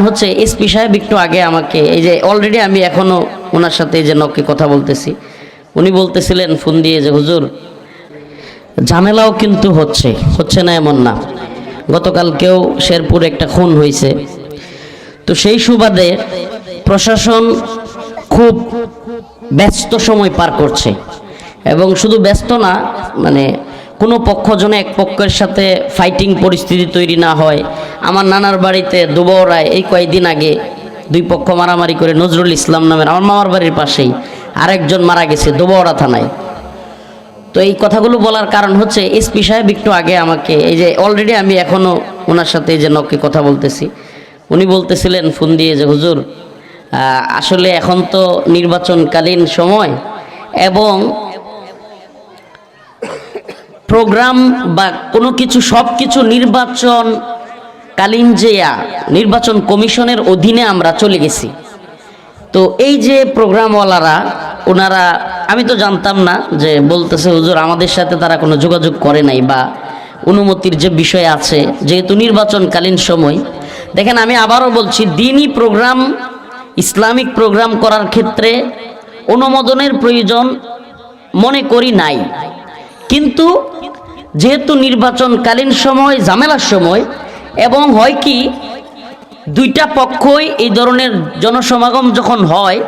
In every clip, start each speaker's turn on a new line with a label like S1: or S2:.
S1: হচ্ছে এসপি সাহেব একটু আগে আমাকে, এই যে অলরেডি আমি এখনও ওনার সাথে এই যে নককে কথা বলতেছি, উনি বলতেছিলেন ফোন দিয়ে যে, হুজুর, ঝামেলাও কিন্তু হচ্ছে হচ্ছে না এমন না। গতকালকেও শেরপুরে একটা খুন হয়েছে। তো সেই সুবাদে প্রশাসন খুব ব্যস্ত সময় পার করছে। এবং শুধু ব্যস্ত না মানে কোনো পক্ষ এক পক্ষের সাথে ফাইটিং পরিস্থিতি তৈরি না হয় আমার নানার বাড়িতে দুবরায় এই কয়েকদিন আগে দুই পক্ষ মারামারি করে নজরুল ইসলাম নামের আমার মামার বাড়ির পাশেই আরেকজন মারা গেছে দুবরা থানায়। তো এই কথাগুলো বলার কারণ হচ্ছে এসপি সাহেব একটু আগে আমাকে, এই যে অলরেডি আমি এখনও ওনার সাথে এই যে নককে কথা বলতেছি, উনি বলতেছিলেন ফোন দিয়ে যে, হুজুর আসলে এখন তো নির্বাচনকালীন সময় এবং প্রোগ্রাম বা কোনো কিছু সব কিছু নির্বাচন কালীন যে আ, নির্বাচন কমিশনের অধীনে আমরা চলে গেছি। তো এই যে প্রোগ্রামওয়ালারা ওনারা আমি তো জানতাম না যে বলতেছে হুজুর আমাদের সাথে তারা কোনো যোগাযোগ করে নাই বা অনুমতির যে বিষয় আছে যেহেতু নির্বাচনকালীন সময়। দেখেন আমি আবারও বলছি দিনই প্রোগ্রাম ইসলামিক প্রোগ্রাম করার ক্ষেত্রে অনুমোদনের প্রয়োজন মনে করি নাই। কিন্তু যেহেতু নির্বাচনকালীন সময় ঝামেলার সময় এবং হয় কি, দুইটা পক্ষই এই ধরনের জনসমাগম যখন হয়,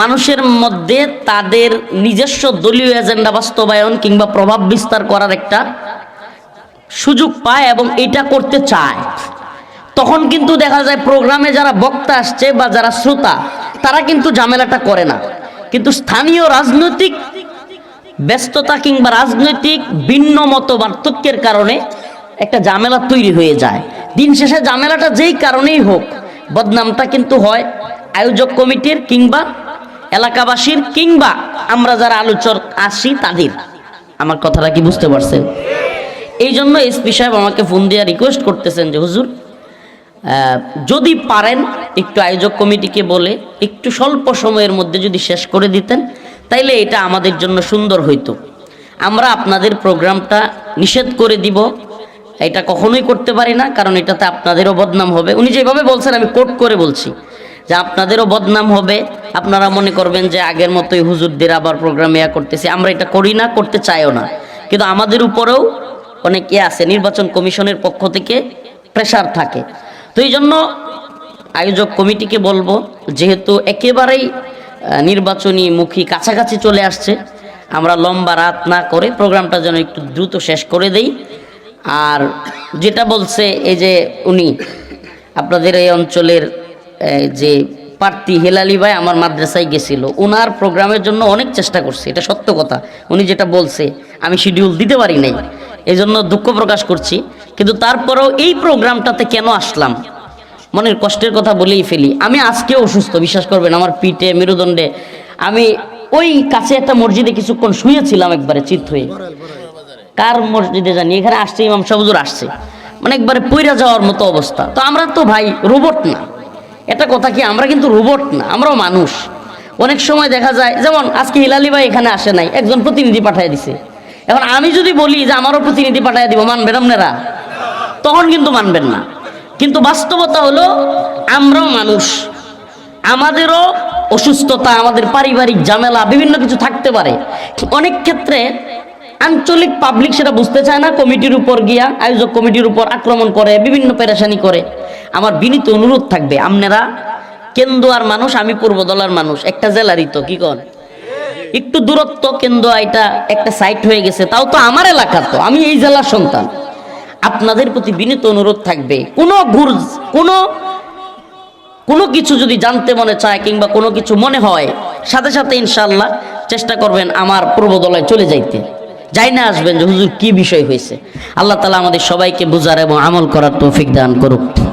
S1: মানুষের মধ্যে তাদের নিজস্ব দলীয় এজেন্ডা বাস্তবায়ন কিংবা প্রভাব বিস্তার করার একটা সুযোগ পায় এবং এটা করতে চায়। তখন কিন্তু দেখা যায় প্রোগ্রামে যারা বক্তা আসছে বা যারা শ্রোতা, তারা কিন্তু ঝামেলাটা করে না। কিন্তু স্থানীয় রাজনৈতিক ব্যস্ততা কিংবা রাজনৈতিক ভিন্ন মত পার্থক্যের কারণে একটা ঝামেলা তৈরি হয়ে যায়। দিন শেষে ঝামেলাটা যেই কারণেই হোক, বদনামটা কিন্তু হয় আয়োজক কমিটির কিংবা এলাকাবাসীর কিংবা আমরা যারা আলোচক আসি তাদের। আমার কথাটা কি বুঝতে পারছেন? এই জন্য এসপি সাহেব আমাকে ফোন দিয়ে রিকোয়েস্ট করতেছেন যে, হুজুর যদি পারেন একটু আয়োজক কমিটিকে বলে একটু স্বল্প সময়ের মধ্যে যদি শেষ করে দিতেন, তাইলে এটা আমাদের জন্য সুন্দর হইতো। আমরা আপনাদের প্রোগ্রামটা নিষেধ করে দিব এটা কখনোই করতে পারি না, কারণ এটাতে আপনাদেরও বদনাম হবে। উনি যেভাবে বলছেন, আমি কোট করে বলছি যে আপনাদেরও বদনাম হবে। আপনারা মনে করবেন যে আগের মতোই হুজুরদের আবার প্রোগ্রাম ইয়া করতেছি। আমরা এটা করি না, করতে চাইও না। কিন্তু আমাদের উপরেও অনেক ইয়ে আছে, নির্বাচন কমিশনের পক্ষ থেকে প্রেশার থাকে। তো এই জন্য আয়োজক কমিটিকে বলব, যেহেতু একেবারেই নির্বাচনী মুখী কাছাকাছি চলে আসছে, আমরা লম্বা রাত না করে প্রোগ্রামটা যেন একটু দ্রুত শেষ করে দেই। আর যেটা বলছে এই যে উনি, আপনাদের এই অঞ্চলের যে প্রার্থী হেলালি ভাই আমার মাদ্রাসায় গেছিল ওনার প্রোগ্রামের জন্য অনেক চেষ্টা করছে, এটা সত্য কথা। উনি যেটা বলছে, আমি শিডিউল দিতে পারি নাই এই জন্য দুঃখ প্রকাশ করছি, কিন্তু তারপরেও এই প্রোগ্রামটাতে কেন আসলাম? মনের কষ্টের কথা বলেই ফেলি। আমি আজকেও অসুস্থ, বিশ্বাস করবেন, আমার পিঠে মেরুদণ্ডে। আমি ওই কাছে একটা মসজিদে কিছুক্ষণ শুয়েছিলাম একবারে চিত হয়ে। কার মসজিদে জানি? এখানে আসছে ইমাম সাহুজুর আসছে। মানে একবারে পইরা যাওয়ার মতো অবস্থা। তো আমরা তো ভাই রোবট না। এটা কথা কি, আমরা কিন্তু রোবট না, আমরাও মানুষ। অনেক সময় দেখা যায়, যেমন আজকে হিলালি ভাই এখানে আসে নাই, একজন প্রতিনিধি পাঠিয়ে দিছে। এখন আমি যদি বলি যে আমারও প্রতিনিধি পাঠিয়ে দিব, মানবেন আপনারা? তখন কিন্তু মানবেন না। কিন্তু বাস্তবতা হলো, আমরাও মানুষ। আমাদেরও অসুস্থতা, আমাদের পারিবারিক ঝামেলা, বিভিন্ন কিছু থাকতে পারে। অনেক ক্ষেত্রে আঞ্চলিক পাবলিক সেটা বুঝতে চায় না, কমিটির উপর গিয়া, আয়োজক কমিটির উপর আক্রমণ করে, বিভিন্ন পেরেশানি করে। আমার বিনীত অনুরোধ থাকবে, আপনারা কেন্দুয়ার মানুষ, আমি পূর্বদলার মানুষ, একটা জেলারই তো, কি কন? একটু দূরত্ব কেন্দুয়া এটা একটা সাইট হয়ে গেছে, তাও তো আমার এলাকার তো, আমি এই জেলার সন্তান। আপনাদের প্রতি বিনীত অনুরোধ থাকবে, কোনো ঘুর কোনো কোনো কিছু যদি জানতে মনে চায় কিংবা কোনো কিছু মনে হয়, সাথে সাথে ইনশাল্লাহ চেষ্টা করবেন আমার পূর্বদলায় চলে যাইতে। যাই না আসবেন যে হুজুর কি বিষয় হয়েছে? আল্লাহ তালা আমাদের সবাইকে বুঝার এবং আমল করার তৌফিক দান করুক।